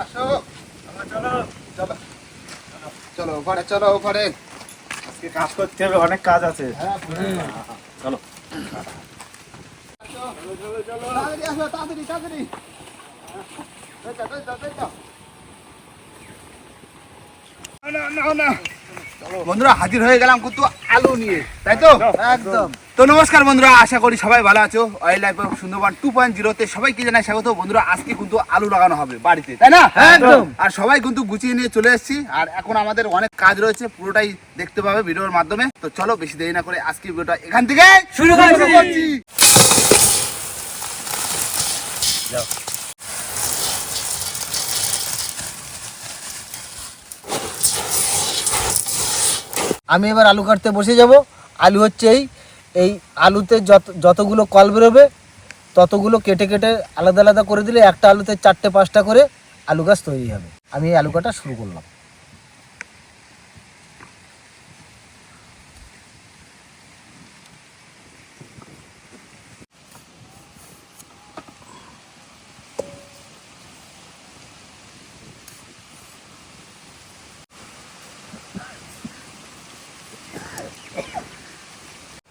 আসো। চলো চলো। চলো ওপারে চলো ওপারে আজকে কাজ করতে হবে অনেক কাজ আছে। হ্যাঁ চলো। তাড়াতাড়ি তাড়াতাড়ি। না, না, না। বন্ধুরা হাজির হয়ে গেলাম কিন্তু আলু নিয়ে তাই তো? একদম তো নমস্কার বন্ধুরা আশা করি সবাই ভালো আছো। Oil life Sundarban two point জিরোতে সবাইকে জানাই স্বাগত। বন্ধুরা আজকে কিন্তু আলু লাগানো হবে বাড়িতে তাই না? একদম। আর সবাই কিন্তু গুছিয়ে নিয়ে চলে এসেছি। আর এখন আমাদের অনেক কাজ রয়েছে পুরোটাই দেখতে পাবে ভিডিওর মাধ্যমে। তো চলো বেশি দেরি না করে আজকে ভিডিওটা এখান থেকে শুরু করছি। আমি এবার আলু কাটতে বসে যাব। আলু হচ্ছে এই এই আলুতে যত, যতগুলো কল বেরোবে, ততগুলো কেটে কেটে আলাদা আলাদা করে দিলে একটা আলুতে চারটে, পাঁচটা করে আলু গাছ তৈরি হবে। আমি এই আলু কাটা শুরু করলাম।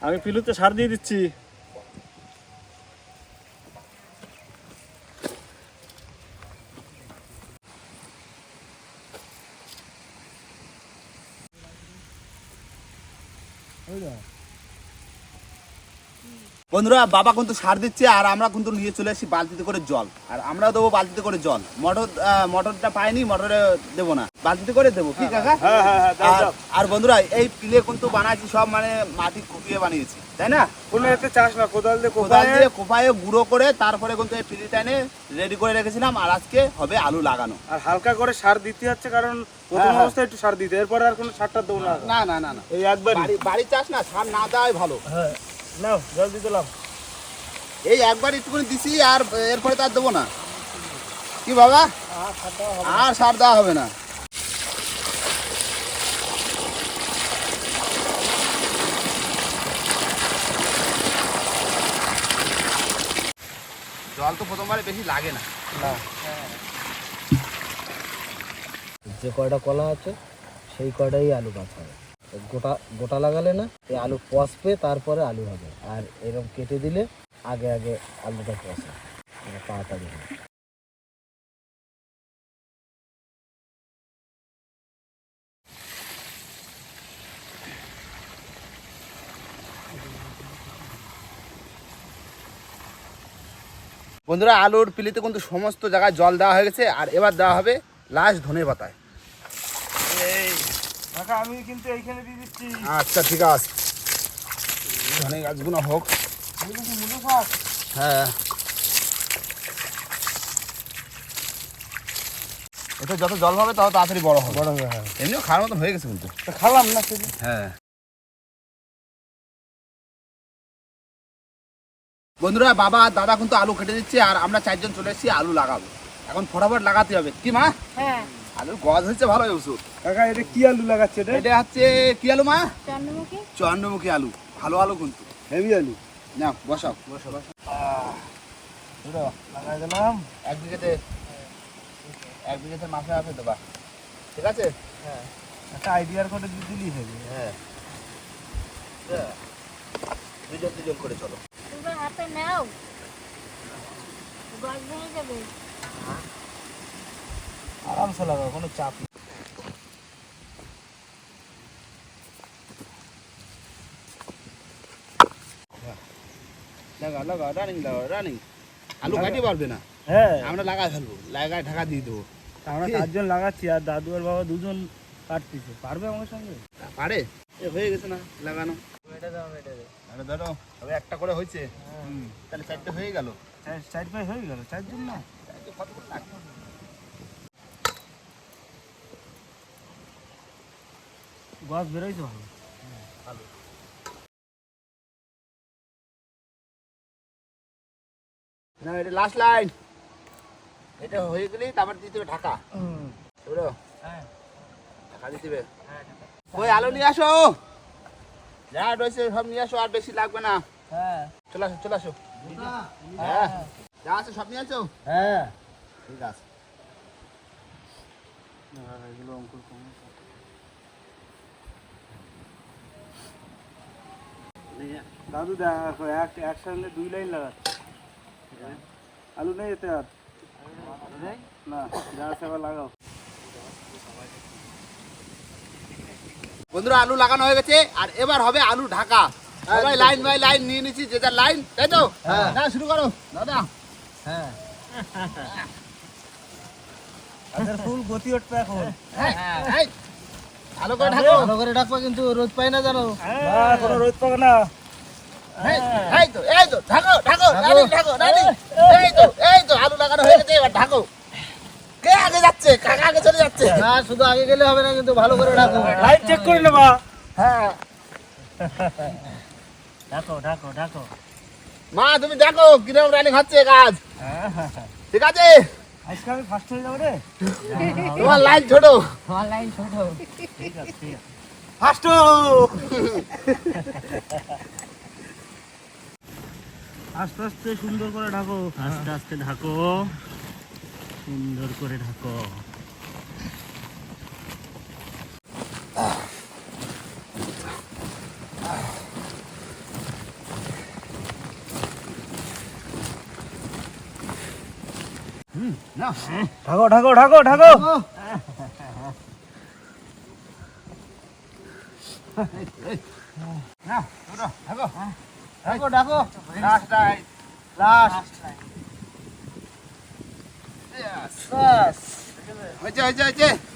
আমি পিলুতে সার দিয়ে দিচ্ছি। বন্ধুরা বাবা কিন্তু সার দিচ্ছে আর আমরা কিন্তু নিয়ে চলে আসি বালতিতে করে জল। আর আমরাও দেবো বালতিতে করে জল। মোটর মোটরটা পাইনি মোটরে দেবো না। বালতিতে করে দেবো কি কাকা? হ্যাঁ হ্যাঁ হ্যাঁ দাও, আর- আর বন্ধুরা এই পিলে কিন্তু বানাচ্ছি সব মানে মাটি কুপিয়ে বানিয়েছি তাই না? কোনো এতে চাষ না কোদাল দিয়ে কোদাল দিয়ে কোপায়ে গুঁড়ো করে তারপরে কিন্তু এই পিলিটা এনে রেডি করে রেখেছিলাম আর আজকে হবে আলু লাগানো। আর হালকা করে সার দিতে হচ্ছে কারণ প্রথম হ্যাঁ। অবস্থায় একটু সার দিতে এরপরে আর কোনো সারটা দেবো না। না না না না। এই একবারই। বাড়ি বাড়ি চাষ না সার না দেওয়াই ভালো। হ্যাঁ। নাও দিলাম। এই একবার একটুখানি দিছি আর এরপরে তার দেবো না। কি বাবা? আর সার দেওয়া হবে না। জল তো প্রথমবারে বেশি লাগে না। যে কয়টা কলা আছে সেই কয়টাই আলু গাছ হবে। গোটা গোটা লাগালে না, এই আলু পচবে, তারপরে আলু হবে। আর এরকম কেটে দিলে আগে আগে আলুটা পচে মানে তাড়াতাড়ি হয়। বন্ধুরা, আলুর পিলিতে কিন্তু সমস্ত জায়গায় জল দেওয়া হয়ে গেছে, আর এবার দেওয়া হবে লাস্ট ধনে পাতায় কাকা আমি কিন্তু এইখানে দিয়ে দিচ্ছি। আচ্ছা ঠিক আছে। ধনে গাছগুলো হোক। হ্যাঁ। এটা যত জল হবে তত তাড়াতাড়ি বড় হবে। বড় হবে হ্যাঁ। এমনিও খাওয়ার মতন হয়ে গেছে কিন্তু। খালাম না হ্যাঁ। বন্ধুরা বাবা আর দাদা কিন্তু আলু কেটে দিচ্ছে আর আমরা চারজন চলে এসেছি আলু লাগাবো। এখন ফটাফট লাগাতে হবে। কি মা? হ্যাঁ। আলুর গজ হচ্ছে ভালো ওষুধ। কাকা এটা কি আলু লাগাচ্ছে এটা? এটা হচ্ছে কি আলু মা? চন্দ্রমুখী। চন্দ্রমুখী আলু। ভালো আলু কিন্তু। হেভি আলু। না বসাও। বসো বসো। লাগাই দিলাম। এক বিঘেতে এক বিঘেতে মাসে মাসে দেবা ঠিক আছে? হ্যাঁ। একটা আইডিয়ার করে দিয়ে দিলেই হবে হ্যাঁ। দুজন দুজন করে চলো। তোমরা হাতে নাও। গাছ ভেঙে যাবে। আরামসে লাগাও কোনো চাপ নেই। লাগা লাগা রানিং লাগা রানিং আলু কাটিয়ে পারবে না। হ্যাঁ। আমরা লাগাই ফেলব লাগায় ঢাকা দিয়ে দেবো। আমরা চারজন লাগাচ্ছি আর দাদু আর বাবা দুজন কাটতেছে। পারবে আমার সঙ্গে? পারে। এ হয়ে গেছে না লাগানো। এটা দাও এটা দাও। আরে ধরো তবে একটা করে হয়েছে। তাহলে চারটে হয়ে গেল। চার- চার হয়ে গেল চারজন না? কত করে লাগবে? গাছ বেরোইছে ভালো। না এটা লাস্ট লাইন এটা হয়ে গেলেই তারপর দিতে হবে ঢাকা। বুঝলো হ্যাঁ। ঢাকা দিতে হবে ওই আলু নিয়ে আসো। যা রয়েছে সব নিয়ে আসো আর বেশি লাগবে না। হ্যাঁ। চলে আসো চলে আসো। হ্যাঁ। যা আছে সব নিয়ে আসো। হ্যাঁ। ঠিক আছে। এগুলো অঙ্কুর কম। দাদু দেখো এক একসঙ্গে দুই লাইন লাগাচ্ছে। আলু নেই এতে আর। না যা আবার লাগাও। বন্ধুরা আলু লাগানো হয়ে গেছে আর এবার হবে আলু ঢাকা। সবাই লাইন বাই লাইন নিয়ে নিচ্ছি যে যার লাইন তাই তো? হ্যাঁ। না শুরু করো। দাদা। হ্যাঁ। ফুল গতি উঠবে এখন। এই, এই, ভালো করে ঢাকো। ভালো করে ডাকবা কিন্তু রোদ পাই না জানো। না কোনো রোদ পাবে না। এই, তো এই তো ঢাকো ঢাকো ঢাকো। রানী ঢাকো রানী। এই তো এই তো আলু লাগানো হয়ে গেছে এবার ঢাকো। কে আগে যাচ্ছে? কাকা আগে চলে যাচ্ছে? না শুধু আগে গেলে হবে না কিন্তু ভালো করে ডাকো লাইট চেক করে নেবা। হ্যাঁ। ঢাকো ঢাকো ঢাকো। মা তুমি দেখো কীরকম রানিং হচ্ছে কাজ? ঠিক আছে? আজকে আমি ফার্স্ট হয়ে যাব রে? তোমার লাইন ছোট। ঠিক আছে ঠিক আছে। ফার্স্ট আস্তে আস্তে সুন্দর করে ঢাকো। আস্তে আস্তে ঢাকো। সুন্দর করে ঢাকো। না ঢাকো ঢাকো ঢাকো ঢাকো লাস্ট টাইম লাস্ট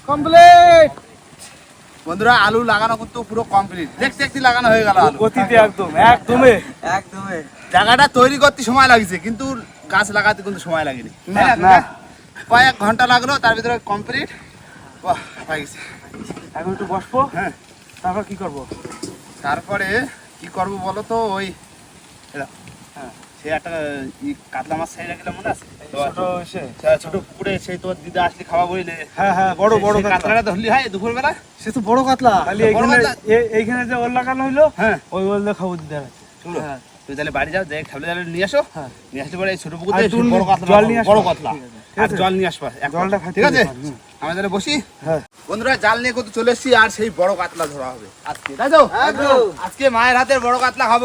কমপ্লিট বন্ধুরা আলু লাগানো কিন্তু পুরো কমপ্লিট দেখতে দেখতে লাগানো হয়ে গেল আলু। গতিতে একদম একদমে। একদমই জায়গাটা তৈরি করতে সময় লাগছে কিন্তু গাছ লাগাতে কিন্তু সময় লাগেনি। না। কয়েক ঘণ্টা লাগল তার ভিতরে কমপ্লিট বাহ হয়ে গেছে এখন একটু বসবো? হ্যাঁ। তারপর কি করব? তারপরে কি করব বলো তো ওই হ্যাঁ। সে একটা কাতলা মাছ ছাইরা গেলে মনে আছে? ছোট এসে পুকুরে সেই তোর দিদা আসলে খাওয়া বইলে। হ্যাঁ হ্যাঁ বড় বড় কাতলা। কাতলাটা ধরলি হয় দুপুর বেলা সে তো বড় কাতলা। এইখানে। এ- এইখানে যে লাগানো হইল হ্যাঁ। ওই দিয়ে খাব হ্যাঁ। তুই তাহলে বাড়ি যাও যে খাবলে জালে নিয়ে আসো। হ্যাঁ। নিয়ে আসতে পারে এই ছোট পুকুর বড় কাতলা জল নিয়ে আসবা। বড় কাতলা আর জল নিয়ে আসবা জলটা। খাইতে ঠিক আছে? আমরা তাহলে বসি। হ্যাঁ। বন্ধুরা জাল নিয়ে কত চলে এসেছি আর সেই বড় কাতলা ধরা হবে আজকে। তাই তো? একদম। আজকে মায়ের হাতের বড় কাতলা খাব।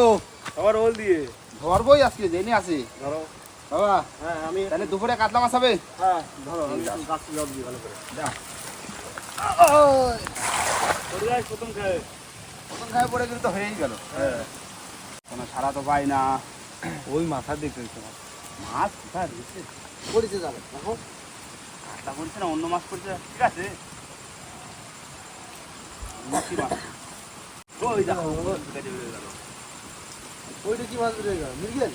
আবার ওল দিয়ে। ধরবোই আজকে জেনে আসি ধরো। বাবা হ্যাঁ আমি তাহলে দুপুরে কাতলা মাছ হবে হ্যাঁ ধরো গাছ জল দিই ভালো করে। যাই প্রথম খায় প্রথম খায় পড়ে গেলে তো হয়েই গেল। কোনো সারা তো পাই না। ওই মাথা দেখে মাছ কোথায় রয়েছে? পড়েছে জালে দেখো। কাতলা পড়ছে না? অন্য মাছ পড়ছে? ঠিক আছে। কি মাছ? ওই দেখো, কেটে। ওইটা কি মাছ বেরিয়ে গেল? মির্গেল?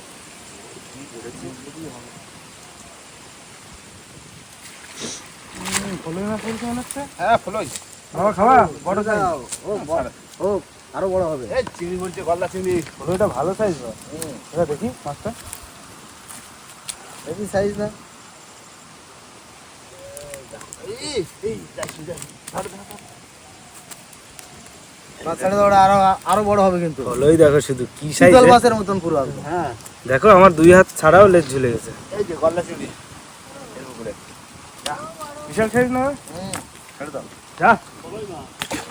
ফলে না পড়ছে মনে হচ্ছে? হ্যাঁ ফলই। খাওয়া খাওয়া বড় যাও ও বড়। ও আরও বড় হবে। এই চিংড়ি বলছে গলদা চিংড়ি ভালো সাইজ এটা দেখি মাছটা। দেখি সাইজ না। এই এই আরও আরও বড় হবে কিন্তু। দেখো শুধু কি শীতল মাছের মতন পুরো হ্যাঁ। দেখো আমার দুই হাত ছাড়াও লেজ ঝুলে গেছে। এই যে গলদা চিংড়ি বিশাল সাইজ না? ছেড়ে দাও। যা।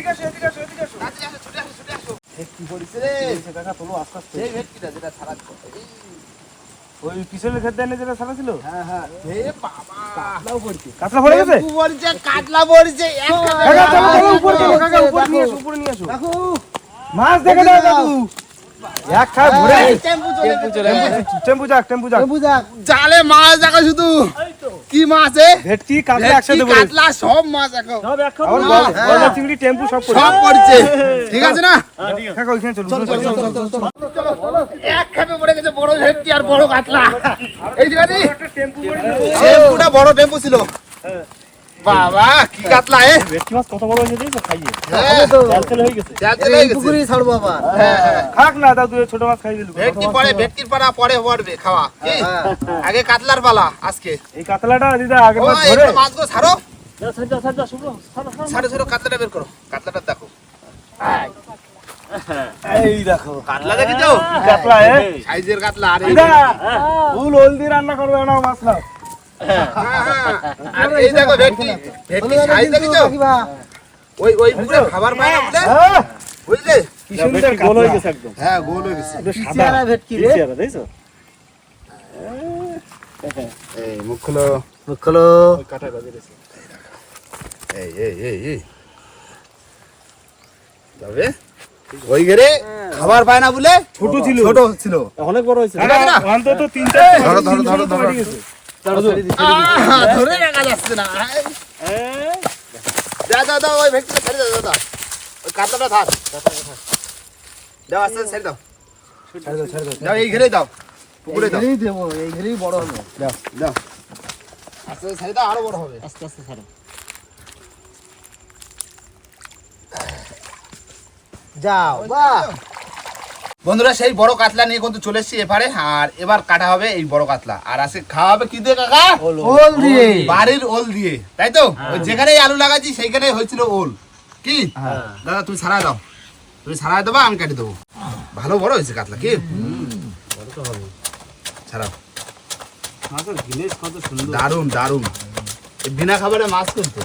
এদিকে আসো এদিকে আসো এদিকে আসো। এদিকে আসো ছুটে আসো ছুটে আসো। কি পড়েছে রে? কাকা তোলো আস্তে আস্তে। সেই ভেটকিটা যেটা ছাড়া ওই পিছনের ক্ষেত্রে এনে যেটা ছাড়া ছিল? হ্যাঁ হ্যাঁ। হে বাবা। কাতলাও পড়ছে। কাতলা পড়ে গেছে? টেম্পু পড়ছে কাতলা পড়ছে। কাকা চলো চলো উপরে চলো কাকা উপরে নিয়ে আসো দেখো। নিয়ে আসো। দেখো। মাছ দেখে দাও দাদু এক খায় ভরে এই টেম্পু চলে টেম্পু যাক টেম্পু যাক। লেবু যাক। জালে মাছ দেখো শুধু। কি মাছ এ? ভেটকি কাতলা একসাথে পড়ে। কাতলা সব মাছ এখন হ্যাঁ। গল- চিংড়ি টেম্পু সব পড়ে। সব পড়ছে। ঠিক আছে না? কাকা ওইখানে চলুন চল চল চল এক খেপে পড়ে গেছে বড় ভেটকি আর বড় কাতলা। এই যে টেম্পুটা বড় টেম্পু ছিল। বাবা কি কাতলা এ? ভেটকি মাছ কত বড় হয়েছে খাইয়ে। হ্যাঁ, তেল হয়ে গেছে। তেল হয়ে ছাড়বো আবার। হ্যাঁ, হ্যাঁ। খাক না দাও ছোট মাছ খাই দিলু ভেটকি পরে ভেটকির পাড়া পরে পড়বে খাওয়া হ্যাঁ। আগে কাতলার পালা আজকে। এই কাতলাটা দিদা আগে ও মাছ ধরে। এইগুলো মাছগুলো ছাড়ো। ছাড়ো ছাড়ো ছাড়ো কাতলাটা বের করো। কাতলাটা দেখো। এই দেখো। কাতলা দেখি তো কাতলা এ। সাইজের কাতলা আর। ফুল হলদি রান্না করবে না মাছ না। আর এই দেখো ভেটকি ভেটকি সাইজ দেখি ওই ওই পুকুরে খাবার পায় না হ্যাঁ। বুঝলে? কি সুন্দর গোল হয়ে গেছে একদম। হ্যাঁ গোল হয়ে গেছে। একদম সাদা। ভেটকি রে। চেহারা দেখছ? এই মুখ খুলো। মুখ খোলো। কাটা গজে গেছে এই এই এই এই তবে ওই ঘরে খাবার পায় না বলে? ছোট ছিল। ছোট ছিল। অনেক বড় হয়েছে। ঠিক আছে না? অন্তত তিন ধরো, ধরো, ধরো, ধরো। গেছে। ধরো, ধরে রাখা যাচ্ছে না। এই, দাও দাও দাও ওই ভেটকিটা ছেড়ে দাও দাও ওই কাতলাটা থাক। দাও আস্তে ছেড়ে দাও। ছেড়ে দাও, ছেড়ে দাও, দাও এই ঘরেই দাও পুকুরে দাও। ঘরেই দেবো, এই ঘরেই বড় হবে। দাও দাও। আস্তে আস্তে ছেড়ে দাও আরও বড় হবে। আস্তে আস্তে ছাড়ো। যাও বাহ। বন্ধুরা সেই বড় কাতলা নিয়ে কিন্তু চলে এসেছি এবারে আর এবার কাটা হবে এই বড় কাতলা। আর আজকে খাওয়া হবে কি দিয়ে কাকা? ওল দিয়ে। বাড়ির ওল দিয়ে তাই তো? ওই যেখানে আলু লাগাচ্ছি সেইখানে হয়েছিল ওল। কি? দাদা তুমি সারাই দাও। তুমি সারাই দেবা আমি কাটি দেবো। ভালো বড় হয়েছে কাতলা কি? ছাড়াও। দারুণ দারুণ এই বিনা খাবারে মাছ কিন্তু।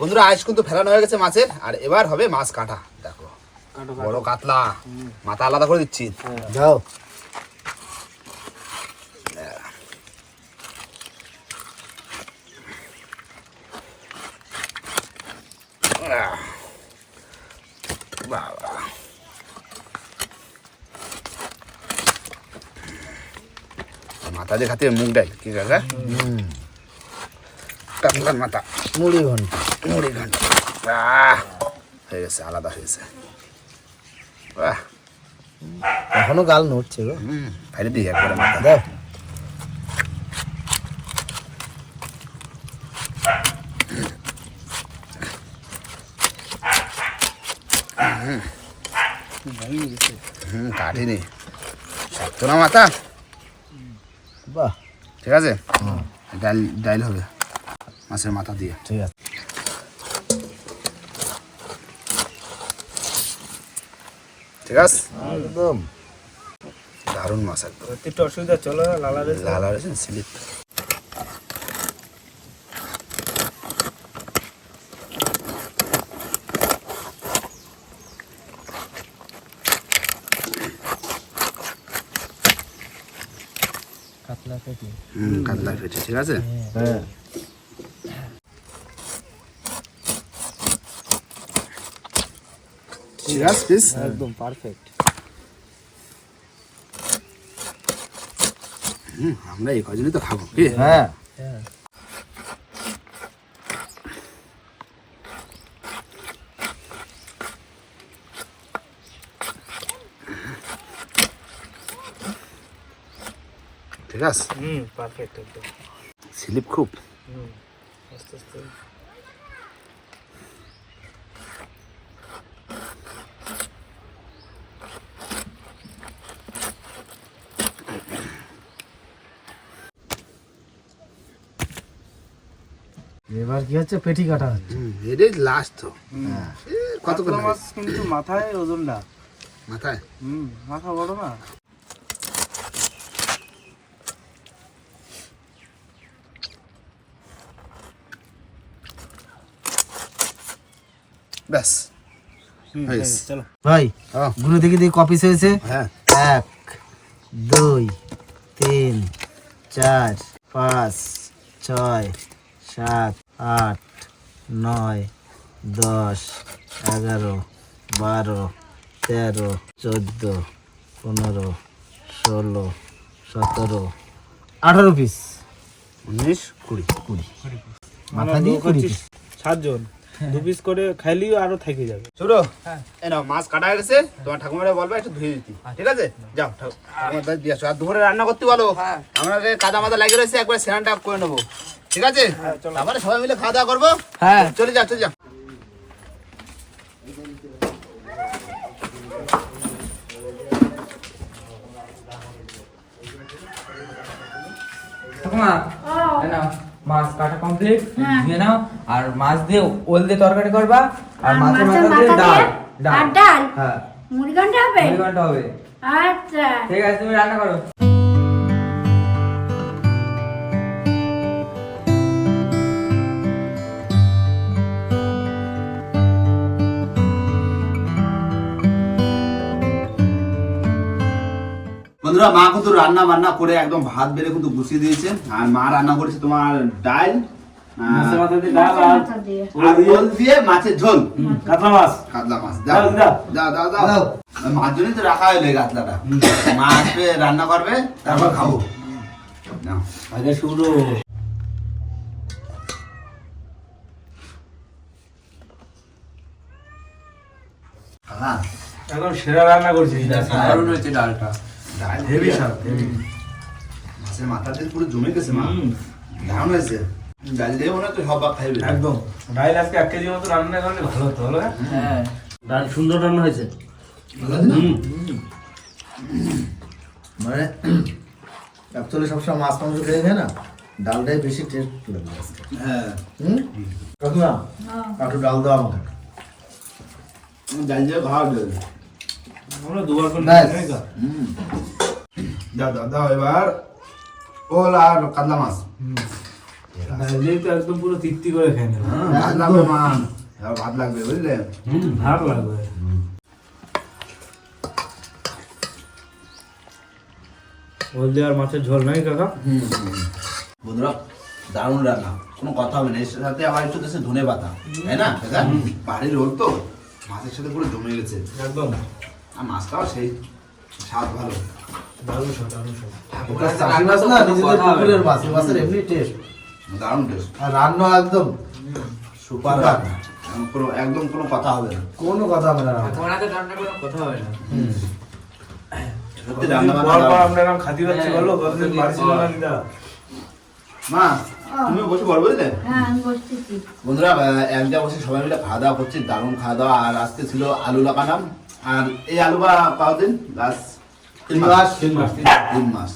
বন্ধুরা আইস কিন্তু ফেলানো হয়ে গেছে মাছের আর এবার হবে মাছ কাটা। দেখো বড় কাতলা। মাথা আলাদা করে দিচ্ছি। যাও। বাবা। মাথা দিয়ে খাতে মুখ ডাল কি কাকা কাতলার মাথা। মুড়ি ঘণ্টা। মুড়ি ঘণ্টা হয়ে গেছে আলাদা হয়ে গেছে বাহ এখনও গাল নড়ছে গো ফাইলে দিই একবারে মাথা দাও হুম কাটিনি শক্ত না মাথা বাহ ঠিক আছে ডাল ডাইল হবে মাছের মাথা দিয়ে ঠিক আছে ঠিক আছে? একদম। দারুণ মাছ একদম। একটু অসুবিধা চলো লালা রে লাল হয়েছে স্লিপ। কাতলা পেটি হুম কাতলা ফেটে ঠিক আছে? হ্যাঁ। ঠিক পিস একদম পারফেক্ট হুম আমরা এই কজনই তো খাব কি? হ্যাঁ। ঠিক আছে? হুম পারফেক্ট একদম। স্লিপ খুব। হুম আস্তে আস্তে। এবার কি হচ্ছে? পেটি কাটা হচ্ছে। এটাই লাস্ট তো। এ, কত মাছ কিন্তু মাথায় ওজনটা। মাথায়? হুম মাথা বড় না। ব্যাস। হুম, হয়ে চলো। ভাই হ্যাঁ। গুলো দেখি দেখি কপিস হয়েছে? হ্যাঁ। এক দুই তিন চার পাঁচ ছয় সাত আট নয় দশ এগারো বারো তেরো চোদ্দ পনেরো ষোলো সতেরো আঠারো পিস উনিশ কুড়ি। কুড়ি। মাথা দিয়ে কুড়ি সাতজন। দু পিস করে খাইলেই আরও থেকে যাবে। ছোট এই নাও মাছ কাটা হয়ে গেছে তোমার ঠাকুমারা বলবে একটু ধুয়ে দিতে ঠিক আছে? যাও ঠাকু- ঠাকুমার দিয়ে আসো। আর দুপুরে রান্না করতে বলো। আমাকে কাদা মাদা লাগিয়ে রয়েছে একবার স্নানটা করে নেব। ঠিক আছে? তারপরে সবাই মিলে খাওয়া দাওয়া করব? হ্যাঁ। চলে যাও চলে এই নাও, মাছ কাটা কমপ্লিট দিয়ে নাও আর মাছ দিয়ে ওল দিয়ে তরকারি করবা আর মাছের মাথা দিয়ে ডাল আর ডাল? হ্যাঁ। হবে? ঘণ্টা হবে। আচ্ছা। ঠিক আছে তুমি রান্না করো। বন্ধুরা মা কিন্তু রান্না বান্না করে একদম ভাত বেড়ে কিন্তু গুছিয়ে দিয়েছে। আর মা রান্না করেছে তোমার ডাল মাছের মাথা দিয়ে ডাল মাছের আর মাথা দিয়ে। আর ওল দিয়ে মাছের ঝোল। কাতলা মাছ। কাতলা মাছ দাও, দাও দাও। দাও দাও দাও। মাছ জন্যই তো রাখা হলো কাতলাটা। মা আসবে রান্না করবে তারপর খাব। আগে শুরু। এখন সেরা রান্না দারুণ হয়েছে ডালটা। ডাল হেভি স্বাদ হেভি। মাছের মাথাতে পুরো জমে গেছে মা। দারুণ হয়েছে। ডাল দিয়ে মনে সব খাইবে। একদম। ডাইল আজকে এক কেজি মতো রান্না করলে ভালো হতো হ্যাঁ? হ্যাঁ। ডাল সুন্দর রান্না হয়েছে। মানে অ্যাকচুয়ালি সবসময় মাছ মাংস খেয়ে খায় না ডালটাই বেশি টেস্ট লাগে হ্যাঁ। হুম? কাকিমা একটু ডাল দাও আমাকে। ডাল দিয়ে খাওয়া দাও দাও দাও এবার। ওল আর কাতলা মাছ। ডাল দিয়ে তো একদম পুরো তৃপ্তি করে খেয়ে নেবে। হ্যাঁ, ভাত লাগবে মা ভাত লাগবে বুঝলে? হুম লাগবে। হলদি আর মাছের ঝোল নাই কাকা? বন্ধুরা দারুণ রান্না। কোনো কথা হবে না এর সাথে আবার একটু দেশে ধনে পাতা তাই না? বাড়ির রোল তো মাছের সাথে পুরো জমে গেছে। একদম। আর মাছটাও সেই স্বাদ ভালো। দারুণ স্বাদ দারুণ স্বাদ। ওটা চাষি মাছ না নিজেদের পুকুরের মাছ এই মাছের এমনি টেস্ট দারুণ টেস্ট আর রান্না একদম সুপার। কোনো একদম কোনো কথা হবে না। কোনো কথা হবে না। রান্না। তোমার হাতে রান্না কোনো কথা হবে না। সত্যি রান্না বান্না পর পর আমরা এরকম খাতি পাচ্ছি বলো কতদিন বাড়ি না? দিদা মা তুমি বসে বল বুঝলে? হ্যাঁ বন্ধুরা আহ, এক জায়গায় বসে সবাই মিলে খাওয়া দাওয়া করছি দারুণ খাওয়া দাওয়া। আর আজকে ছিল আলু লাগানাম আর এই আলু বা লাস্ট তিন মাস। তিন মাস। তিন মাস।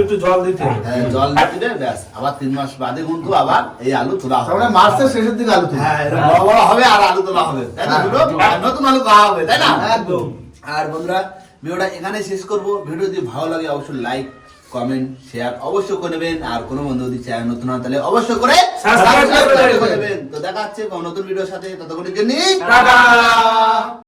একটু জল দিতে। হ্যাঁ, জল দিতে ব্যাস। আবার তিন মাস বাদে কিন্তু আবার এই আলু তোলা হবে। মানে মার্চের শেষের দিকে আলু হ্যাঁ এরকম বড় বড় হবে আর আলু তোলা হবে। তাই না নতুন আলু খাওয়া হবে তাই না? একদম। আর বন্ধুরা ভিডিওটা এখানে শেষ করব। ভিডিও যদি ভালো লাগে অবশ্যই লাইক কমেন্ট শেয়ার অবশ্যই করে নেবেন। আর কোনো বন্ধু যদি চ্যানেল নতুন হয় তাহলে অবশ্যই করে subscribe করে নেবেন। তো দেখা হচ্ছে কোনো নতুন ভিডিওর সাথে। ততক্ষণের জন্য।